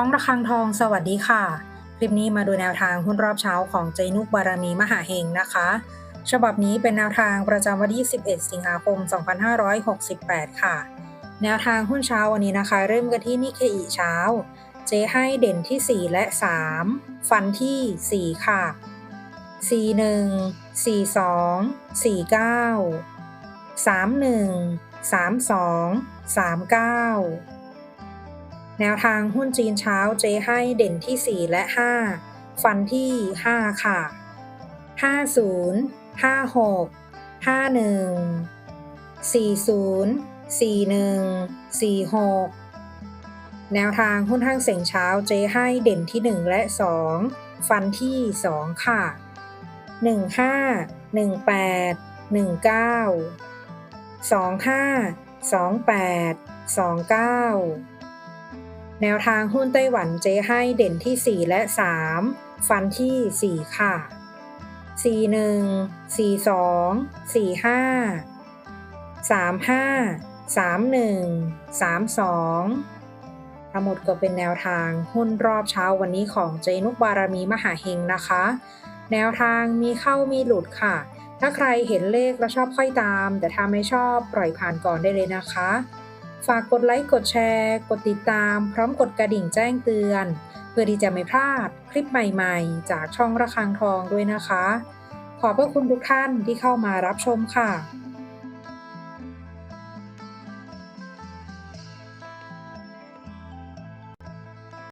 ช่องระฆังทองสวัสดีค่ะ คลิปนี้มาดูแนวทางหุ้นรอบเช้าของเจนุกบารมีมหาเฮงนะคะ ฉบับนี้เป็นแนวทางประจำวันที่ 11 สิงหาคม 2568 ค่ะ แนวทางหุ้นเช้าวันนี้นะคะ เริ่มกันที่นิเคอิเช้า เจให้เด่นที่ 4 และ 3 ฟันที่ 4 ค่ะ 41 42 49 31 32 39 แนวทางหุ้นจีนเช้าเจให้เด่นที่ 4 และ 5 ฟันที่ 5 ค่ะ 50 56 51 40 41 46 แนวทางหุ้นห้างเสียงเช้าเจให้เด่นที่ 1 และ 2 ฟันที่ 2 ค่ะ 15 18 19 25 28 29 แนวทางหุ้นไต้หวันเจให้เด่นที่ 4 และ 3 ฟันที่ 4 ค่ะ 41 42 45 35 31 32 ทั้งหมดก็เป็นแนวทางหุ้นรอบเช้าวันนี้ของเจนุกบารมีมหาเฮงนะคะ แนวทางมีเข้ามีหลุดค่ะ ถ้าใครเห็นเลขแล้วชอบค่อยตาม แต่ถ้าไม่ชอบปล่อยผ่านก่อนได้เลยนะคะ ฝากกดไลค์ กดแชร์ กดติดตาม พร้อมกดกระดิ่งแจ้งเตือน เพื่อที่จะไม่พลาดคลิปใหม่ๆ จากช่องระฆังทองด้วยนะคะ ขอบพระคุณทุกท่านที่เข้ามารับชมค่ะ